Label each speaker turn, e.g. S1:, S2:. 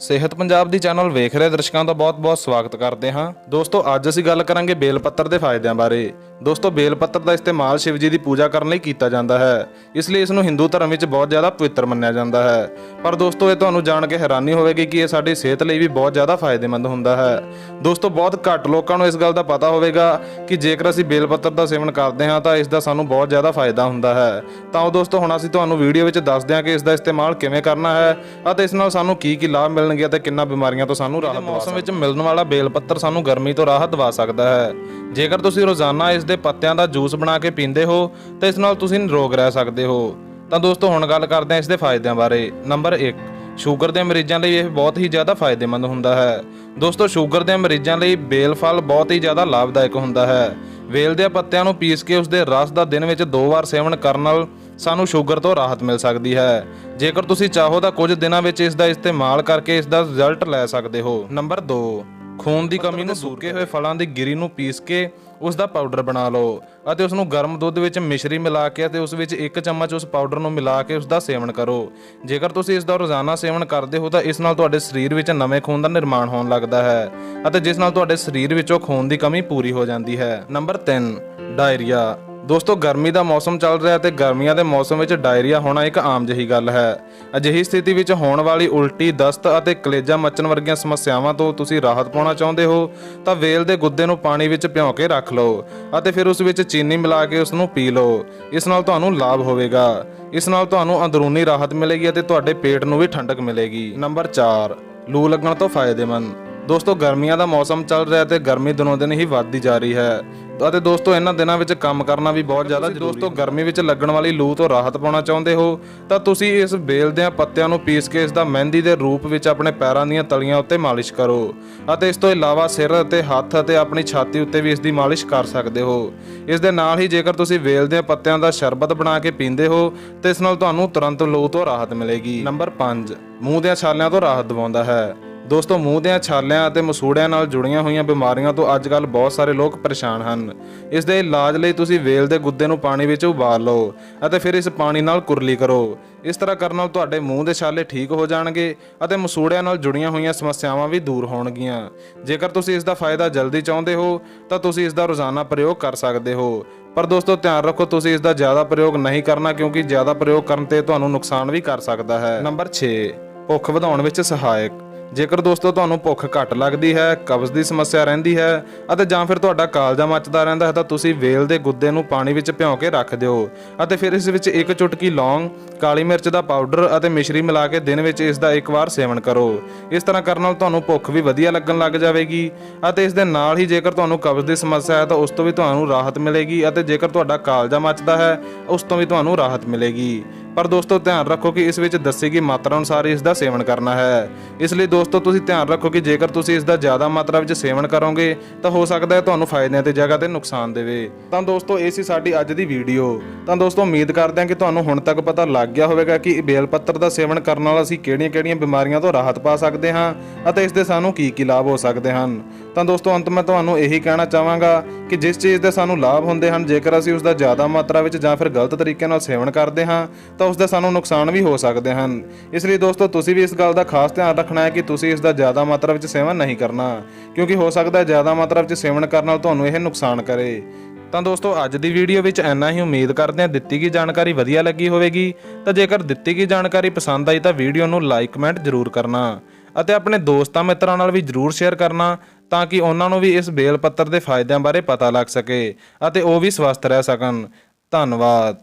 S1: ਸਿਹਤ ਪੰਜਾਬ ਦੀ ਚੈਨਲ ਵੇਖ ਰਹੇ ਦਰਸ਼ਕਾਂ ਦਾ ਬਹੁਤ-ਬਹੁਤ ਸਵਾਗਤ ਕਰਦੇ ਹਾਂ। ਦੋਸਤੋ, ਅੱਜ ਅਸੀਂ ਗੱਲ ਕਰਾਂਗੇ ਬੇਲ ਪੱਤਰ ਦੇ ਫਾਇਦਿਆਂ ਬਾਰੇ। ਦੋਸਤੋ, ਬੇਲ ਪੱਤਰ ਦਾ ਇਸਤੇਮਾਲ ਸ਼ਿਵ ਜੀ ਦੀ ਪੂਜਾ ਕਰਨ ਲਈ ਕੀਤਾ ਜਾਂਦਾ ਹੈ। ਇਸ ਲਈ ਇਸ ਨੂੰ ਹਿੰਦੂ ਧਰਮ ਵਿੱਚ ਬਹੁਤ ਜ਼ਿਆਦਾ ਪਵਿੱਤਰ ਮੰਨਿਆ ਜਾਂਦਾ ਹੈ। ਪਰ ਦੋਸਤੋ, ਇਹ ਤੁਹਾਨੂੰ ਜਾਣ ਕੇ ਹੈਰਾਨੀ ਹੋਵੇਗੀ ਕਿ ਇਹ ਸਾਡੀ ਸਿਹਤ ਲਈ ਵੀ ਬਹੁਤ ਜ਼ਿਆਦਾ ਫਾਇਦੇਮੰਦ ਹੁੰਦਾ ਹੈ। ਦੋਸਤੋ, ਬਹੁਤ ਘੱਟ ਲੋਕਾਂ ਨੂੰ ਇਸ ਗੱਲ ਦਾ ਪਤਾ ਹੋਵੇਗਾ ਕਿ ਜੇਕਰ ਅਸੀਂ ਬੇਲ ਪੱਤਰ ਦਾ ਸੇਵਨ ਕਰਦੇ ਹਾਂ, ਤਾਂ ਇਸ ਦਾ ਸਾਨੂੰ ਬਹੁਤ ਜ਼ਿਆਦਾ ਫਾਇਦਾ ਹੁੰਦਾ ਹੈ। ਤਾਂ ਉਹ ਦੋਸਤੋ, ਹੁਣ ਅਸੀਂ ਤੁਹਾਨੂੰ ਵੀਡੀਓ ਵਿੱਚ ਦੱਸਦੇ ਹਾਂ ਕਿ ਇਸ ਦਾ ਇਸਤੇਮਾਲ ਕਿਵੇਂ ਕਰਨਾ ਹੈ ਅਤੇ ਇਸ ਨਾਲ ਸਾਨੂੰ ਕੀ ਕੀ ਲਾਭ ਮਿਲਣਗੇ ਅਤੇ ਕਿੰਨਾ ਬਿਮਾਰੀਆਂ ਤੋਂ ਸਾਨੂੰ ਰਾਹਤ ਮੌਸਮ ਵਿੱਚ ਮਿਲਣ ਵਾਲਾ ਬੇਲ ਪੱਤਰ ਸਾਨੂੰ ਗਰਮੀ ਤੋਂ ਰਾਹਤ ਦਵਾ ਸਕਦਾ ਹੈ। ਜੇਕਰ ਤੁਸੀਂ ਰੋਜ਼ਾਨਾ ਇਸ ਦੇ ਪੱਤਿਆਂ ਦਾ ਜੂਸ ਬਣਾ ਕੇ ਪੀਂਦੇ ਹੋ ਤਾਂ ਇਸ ਨਾਲ ਤੁਸੀਂ ਨਿਰੋਗ ਰਹਿ ਸਕਦੇ ਹੋ। ਤਾਂ ਦੋਸਤੋ ਹੁਣ ਗੱਲ ਕਰਦੇ ਹਾਂ ਇਸ ਦੇ ਫਾਇਦਿਆਂ ਬਾਰੇ। ਨੰਬਰ 1 ਸ਼ੂਗਰ ਦੇ ਮਰੀਜ਼ਾਂ ਲਈ ਇਹ ਬਹੁਤ ਹੀ ਜ਼ਿਆਦਾ ਫਾਇਦੇਮੰਦ ਹੁੰਦਾ ਹੈ। ਦੋਸਤੋ ਸ਼ੂਗਰ ਦੇ ਮਰੀਜ਼ਾਂ ਲਈ ਬੇਲ ਫਲ ਬਹੁਤ ਹੀ ਜ਼ਿਆਦਾ ਲਾਭਦਾਇਕ ਹੁੰਦਾ ਹੈ। ਵੇਲ ਦੇ ਪੱਤਿਆਂ ਨੂੰ ਪੀਸ ਕੇ ਉਸ ਦੇ ਰਸ ਦਾ ਦਿਨ ਵਿੱਚ ਦੋ ਵਾਰ ਸੇਵਨ ਕਰਨ ਨਾਲ ਸਾਨੂੰ ਸ਼ੂਗਰ ਤੋਂ ਰਾਹਤ ਮਿਲ ਸਕਦੀ ਹੈ। ਜੇਕਰ ਤੁਸੀਂ ਚਾਹੋ ਤਾਂ ਕੁਝ ਦਿਨਾਂ ਵਿੱਚ ਇਸ ਦਾ ਇਸਤੇਮਾਲ ਕਰਕੇ ਇਸ ਦਾ ਰਿਜ਼ਲਟ ਲੈ ਸਕਦੇ ਹੋ। ਨੰਬਰ 2 ਖੂਨ ਦੀ ਕਮੀ ਨੂੰ ਸੁੱਕੇ ਹੋਏ ਫਲਾਂ ਦੀ ਗਿਰੀ ਨੂੰ ਪੀਸ ਕੇ ਉਸ ਦਾ ਪਾਊਡਰ ਬਣਾ ਲਓ ਅਤੇ ਉਸ ਨੂੰ ਗਰਮ ਦੁੱਧ ਵਿੱਚ ਮਿਸ਼ਰੀ ਮਿਲਾ ਕੇ ਅਤੇ ਉਸ ਵਿੱਚ ਇੱਕ ਚਮਚ ਉਸ ਪਾਊਡਰ ਨੂੰ ਮਿਲਾ ਕੇ ਉਸ ਦਾ ਸੇਵਨ ਕਰੋ। ਜੇਕਰ ਤੁਸੀਂ ਇਸ ਦਾ ਰੋਜ਼ਾਨਾ ਸੇਵਨ ਕਰਦੇ ਹੋ ਤਾਂ ਇਸ ਨਾਲ ਤੁਹਾਡੇ ਸਰੀਰ ਵਿੱਚ ਨਵੇਂ ਖੂਨ ਦਾ ਨਿਰਮਾਣ ਹੋਣ ਲੱਗਦਾ ਹੈ ਅਤੇ ਜਿਸ ਨਾਲ ਤੁਹਾਡੇ ਸਰੀਰ ਵਿੱਚੋਂ ਖੂਨ ਦੀ ਕਮੀ ਪੂਰੀ ਹੋ ਜਾਂਦੀ ਹੈ। Number 3 diarrhoea. ਦੋਸਤੋ, ਗਰਮੀ ਦਾ ਮੌਸਮ ਚੱਲ ਰਿਹਾ ਤੇ ਗਰਮੀਆਂ ਦੇ ਮੌਸਮ ਵਿੱਚ ਡਾਇਰੀਆ ਹੋਣਾ ਇੱਕ ਆਮ ਜਿਹੀ ਗੱਲ ਹੈ। ਅਜਿਹੀ ਸਥਿਤੀ ਵਿੱਚ ਹੋਣ ਵਾਲੀ ਉਲਟੀ, ਦਸਤ ਅਤੇ ਕਲੇਜਾ ਮੱਚਣ ਵਰਗੀਆਂ ਸਮੱਸਿਆਵਾਂ ਤੋਂ ਤੁਸੀਂ ਰਾਹਤ ਪਾਉਣਾ ਚਾਹੁੰਦੇ ਹੋ, ਤਾਂ ਵੇਲ ਦੇ ਗੁੱਦੇ ਨੂੰ ਪਾਣੀ ਵਿੱਚ ਭਿਉਂ ਕੇ ਰੱਖ ਲਓ ਅਤੇ ਫਿਰ ਉਸ ਵਿੱਚ ਚੀਨੀ ਮਿਲਾ ਕੇ ਉਸ ਨੂੰ ਪੀ ਲਓ। ਇਸ ਨਾਲ ਤੁਹਾਨੂੰ ਲਾਭ ਹੋਵੇਗਾ। ਇਸ ਨਾਲ ਤੁਹਾਨੂੰ ਅੰਦਰੂਨੀ ਰਾਹਤ ਮਿਲੇਗੀ ਅਤੇ ਤੁਹਾਡੇ ਪੇਟ ਨੂੰ ਵੀ ਠੰਡਕ ਮਿਲੇਗੀ। ਨੰਬਰ 4 ਲੂ ਲੱਗਣ ਤੋਂ ਫਾਇਦੇਮੰਦ। ਦੋਸਤੋ, ਗਰਮੀਆਂ ਦਾ ਮੌਸਮ ਚੱਲ ਰਿਹਾ ਤੇ ਗਰਮੀ ਦਿਨੋਂ ਦਿਨ ਹੀ ਵੱਧਦੀ ਜਾ ਰਹੀ ਹੈ। ਅਤੇ ਦੋਸਤੋ, ਇਹਨਾਂ ਦਿਨਾਂ ਵਿੱਚ ਕੰਮ ਕਰਨਾ ਵੀ ਬਹੁਤ ਜ਼ਿਆਦਾ ਜ਼ਰੂਰੀ ਦੋਸਤੋ, ਗਰਮੀ ਵਿੱਚ ਲੱਗਣ ਵਾਲੀ ਲੂ ਤੋਂ ਰਾਹਤ ਪਾਉਣਾ ਚਾਹੁੰਦੇ ਹੋ, ਤਾਂ ਤੁਸੀਂ ਇਸ ਬੇਲ ਦੇ ਪੱਤਿਆਂ ਨੂੰ ਪੀਸ ਕੇ ਇਸ ਦਾ ਮਹਿੰਦੀ ਦੇ ਰੂਪ ਵਿੱਚ ਆਪਣੇ ਪੈਰਾਂ ਦੀਆਂ ਤਲੀਆਂ ਉੱਤੇ ਮਾਲਿਸ਼ ਕਰੋ ਅਤੇ ਇਸ ਤੋਂ ਇਲਾਵਾ ਸਿਰ ਅਤੇ ਹੱਥ ਅਤੇ ਆਪਣੀ ਛਾਤੀ ਉੱਤੇ ਵੀ ਇਸ ਦੀ ਮਾਲਿਸ਼ ਕਰ ਸਕਦੇ ਹੋ। ਇਸ ਦੇ ਨਾਲ ਹੀ ਜੇਕਰ ਤੁਸੀਂ ਵੇਲ ਦੇ ਪੱਤਿਆਂ ਦਾ ਸ਼ਰਬਤ ਬਣਾ ਕੇ ਪੀਂਦੇ ਹੋ, ਤਾਂ ਇਸ ਨਾਲ ਤੁਹਾਨੂੰ ਤੁਰੰਤ ਲੂ ਤੋਂ ਰਾਹਤ ਮਿਲੇਗੀ। ਨੰਬਰ 5 ਮੂੰਹ ਦੇ ਛਾਲਿਆਂ ਤੋਂ ਰਾਹਤ ਦਿਵਾਉਂਦਾ ਹੈ। ਦੋਸਤੋ, ਮੂੰਹ ਦੀਆਂ ਛਾਲਿਆਂ ਅਤੇ ਮਸੂੜਿਆਂ ਨਾਲ ਜੁੜੀਆਂ ਹੋਈਆਂ ਬਿਮਾਰੀਆਂ ਤੋਂ ਅੱਜਕੱਲ ਬਹੁਤ ਸਾਰੇ ਲੋਕ ਪਰੇਸ਼ਾਨ ਹਨ। ਇਸ ਦੇ ਇਲਾਜ ਲਈ ਤੁਸੀਂ ਵੇਲ ਦੇ ਗੁੱਦੇ ਨੂੰ ਪਾਣੀ ਵਿੱਚ ਉਬਾਲ ਲਓ ਅਤੇ ਫਿਰ ਇਸ ਪਾਣੀ ਨਾਲ ਕੁਰਲੀ ਕਰੋ। ਇਸ ਤਰ੍ਹਾਂ ਕਰਨ ਨਾਲ ਤੁਹਾਡੇ ਮੂੰਹ ਦੇ ਛਾਲੇ ਠੀਕ ਹੋ ਜਾਣਗੇ ਅਤੇ ਮਸੂੜਿਆਂ ਨਾਲ ਜੁੜੀਆਂ ਹੋਈਆਂ ਸਮੱਸਿਆਵਾਂ ਵੀ ਦੂਰ ਹੋਣਗੀਆਂ। ਜੇਕਰ ਤੁਸੀਂ ਇਸ ਦਾ ਫਾਇਦਾ ਜਲਦੀ ਚਾਹੁੰਦੇ ਹੋ, ਤਾਂ ਤੁਸੀਂ ਇਸ ਦਾ ਰੋਜ਼ਾਨਾ ਪ੍ਰਯੋਗ ਕਰ ਸਕਦੇ ਹੋ। ਪਰ ਦੋਸਤੋ, ਧਿਆਨ ਰੱਖੋ, ਤੁਸੀਂ ਇਸ ਦਾ ਜ਼ਿਆਦਾ ਪ੍ਰਯੋਗ ਨਹੀਂ ਕਰਨਾ ਕਿਉਂਕਿ ਜ਼ਿਆਦਾ ਪ੍ਰਯੋਗ ਕਰਨ ਤੇ ਤੁਹਾਨੂੰ ਨੁਕਸਾਨ ਵੀ ਕਰ ਸਕਦਾ ਹੈ। ਨੰਬਰ 6 ਭੁੱਖ ਵਧਾਉਣ ਵਿੱਚ ਸਹਾਇਕ। ਜੇਕਰ ਦੋਸਤੋ ਤੁਹਾਨੂੰ ਭੁੱਖ ਘੱਟ ਲੱਗਦੀ ਹੈ, ਕਬਜ਼ ਦੀ ਸਮੱਸਿਆ ਰਹਿੰਦੀ ਹੈ ਅਤੇ ਜਾਂ ਫਿਰ ਤੁਹਾਡਾ ਕਾਲਜਾ ਮੱਚਦਾ ਰਹਿੰਦਾ ਹੈ, ਤਾਂ ਤੁਸੀਂ ਵੇਲ ਦੇ ਗੁੱਦੇ ਨੂੰ ਪਾਣੀ ਵਿੱਚ ਭਿਉਂ ਕੇ ਰੱਖ ਦਿਓ। ਅਤੇ ਫਿਰ ਇਸ ਵਿੱਚ ਇੱਕ ਚੁਟਕੀ ਲੌਂਗ, ਕਾਲੀ ਮਿਰਚ ਦਾ ਪਾਊਡਰ ਅਤੇ ਮਿਸ਼ਰੀ ਮਿਲਾ ਕੇ ਦਿਨ ਵਿੱਚ ਇਸ ਦਾ ਇੱਕ ਵਾਰ ਸੇਵਨ ਕਰੋ। ਇਸ ਤਰ੍ਹਾਂ ਕਰਨ ਨਾਲ ਤੁਹਾਨੂੰ ਭੁੱਖ ਵੀ ਵਧੀਆ ਲੱਗਣ ਲੱਗ ਜਾਵੇਗੀ ਅਤੇ ਇਸ ਦੇ ਨਾਲ ਹੀ ਜੇਕਰ ਤੁਹਾਨੂੰ ਕਬਜ਼ ਦੀ ਸਮੱਸਿਆ ਹੈ, ਤਾਂ ਉਸ ਤੋਂ ਵੀ ਤੁਹਾਨੂੰ ਰਾਹਤ ਮਿਲੇਗੀ ਅਤੇ ਜੇਕਰ ਤੁਹਾਡਾ ਕਾਲਜਾ ਮੱਚਦਾ ਹੈ, ਉਸ ਤੋਂ ਵੀ ਤੁਹਾਨੂੰ ਰਾਹਤ ਮਿਲੇਗੀ। ਪਰ ਦੋਸਤੋ, ਧਿਆਨ ਰੱਖੋ ਕਿ ਇਸ ਵਿੱਚ ਦੱਸੀ ਗਈ ਮਾਤਰਾ ਅਨੁਸਾਰ ਇਸ ਦਾ ਸੇਵਨ ਕਰਨਾ ਹੈ। ਇਸ ਲਈ ਦੋਸਤੋ, ਤੁਸੀਂ ਧਿਆਨ ਰੱਖੋ ਕਿ ਜੇਕਰ ਤੁਸੀਂ ਇਸ ਦਾ ਜ਼ਿਆਦਾ ਮਾਤਰਾ ਵਿੱਚ ਸੇਵਨ ਕਰੋਗੇ, ਤਾਂ ਹੋ ਸਕਦਾ ਹੈ ਤੁਹਾਨੂੰ ਫਾਇਦਿਆਂ ਦੀ ਜਗ੍ਹਾ ਤੇ ਨੁਕਸਾਨ ਦੇਵੇ। ਤਾਂ ਦੋਸਤੋ, ਇਹ ਸੀ ਸਾਡੀ ਅੱਜ ਦੀ ਵੀਡੀਓ। ਤਾਂ ਦੋਸਤੋ, ਉਮੀਦ ਕਰਦੇ ਹਾਂ ਕਿ ਤੁਹਾਨੂੰ ਹੁਣ ਤੱਕ ਪਤਾ ਲੱਗ ਗਿਆ ਹੋਵੇਗਾ ਕਿ ਬੇਲ ਪੱਤਰ ਦਾ ਸੇਵਨ ਕਰਨ ਨਾਲ ਅਸੀਂ ਕਿਹੜੀਆਂ-ਕਿਹੜੀਆਂ ਬਿਮਾਰੀਆਂ ਤੋਂ ਰਾਹਤ ਪਾ ਸਕਦੇ ਹਾਂ ਅਤੇ ਇਸ ਦੇ ਸਾਨੂੰ ਕੀ ਕੀ ਲਾਭ ਹੋ ਸਕਦੇ ਹਨ। ਤਾਂ ਦੋਸਤੋ, ਅੰਤ ਮੈਂ ਤੁਹਾਨੂੰ ਇਹੀ ਕਹਿਣਾ ਚਾਹਾਂਗਾ ਕਿ ਜਿਸ ਚੀਜ਼ ਦੇ ਸਾਨੂੰ ਲਾਭ ਹੁੰਦੇ ਹਨ, ਜੇਕਰ ਅਸੀਂ ਉਸ ਦਾ ਜ਼ਿਆਦਾ ਮਾਤਰਾ ਵਿੱਚ ਜਾਂ ਫਿਰ ਗਲਤ ਤਰੀਕੇ ਨਾਲ ਸੇਵਨ ਕਰਦੇ ਹਾਂ, ਤਾਂ ਉਸ ਦੇ ਸਾਨੂੰ ਨੁਕਸਾਨ ਵੀ ਹੋ ਸਕਦੇ ਹਨ। ਇਸ ਲਈ ਦੋਸਤੋ, ਤੁਸੀਂ ਵੀ ਇਸ ਗੱਲ ਦਾ ਖਾਸ ਧਿਆਨ ਰੱਖਣਾ ਹੈ ਕਿ ਤੁਸੀਂ ਇਸ ਦਾ ਜ਼ਿਆਦਾ ਮਾਤਰਾ ਵਿੱਚ ਸੇਵਨ ਨਹੀਂ ਕਰਨਾ, ਕਿਉਂਕਿ ਹੋ ਸਕਦਾ ਹੈ ਜ਼ਿਆਦਾ ਮਾਤਰਾ ਵਿੱਚ ਸੇਵਨ ਕਰਨ ਨਾਲ ਤੁਹਾਨੂੰ ਇਹ ਨੁਕਸਾਨ ਕਰੇ। ਤਾਂ ਦੋਸਤੋ, ਅੱਜ ਦੀ ਵੀਡੀਓ ਵਿੱਚ ਇੰਨਾ ਹੀ। ਉਮੀਦ ਕਰਦੇ ਹਾਂ ਦਿੱਤੀ ਗਈ ਜਾਣਕਾਰੀ ਵਧੀਆ ਲੱਗੀ ਹੋਵੇਗੀ। ਤਾਂ ਜੇਕਰ ਦਿੱਤੀ ਗਈ ਜਾਣਕਾਰੀ ਪਸੰਦ ਆਈ ਤਾਂ ਵੀਡੀਓ ਨੂੰ ਲਾਈਕ, ਕਮੈਂਟ ਜ਼ਰੂਰ ਕਰਨਾ। ਅਤੇ ਆਪਣੇ ਦੋਸਤਾਂ ਮਿੱਤਰਾਂ ਨਾਲ ਵੀ ਜ਼ਰੂਰ ਸ਼ੇਅਰ ਕਰਨਾ ਤਾਂ ਕਿ ਉਹਨਾਂ ਨੂੰ ਵੀ ਇਸ ਬੇਲ ਪੱਤਰ ਦੇ ਫਾਇਦਿਆਂ ਬਾਰੇ ਪਤਾ ਲੱਗ ਸਕੇ ਅਤੇ ਉਹ ਵੀ ਸਵਸਥ ਰਹਿ ਸਕਣ। ਧੰਨਵਾਦ।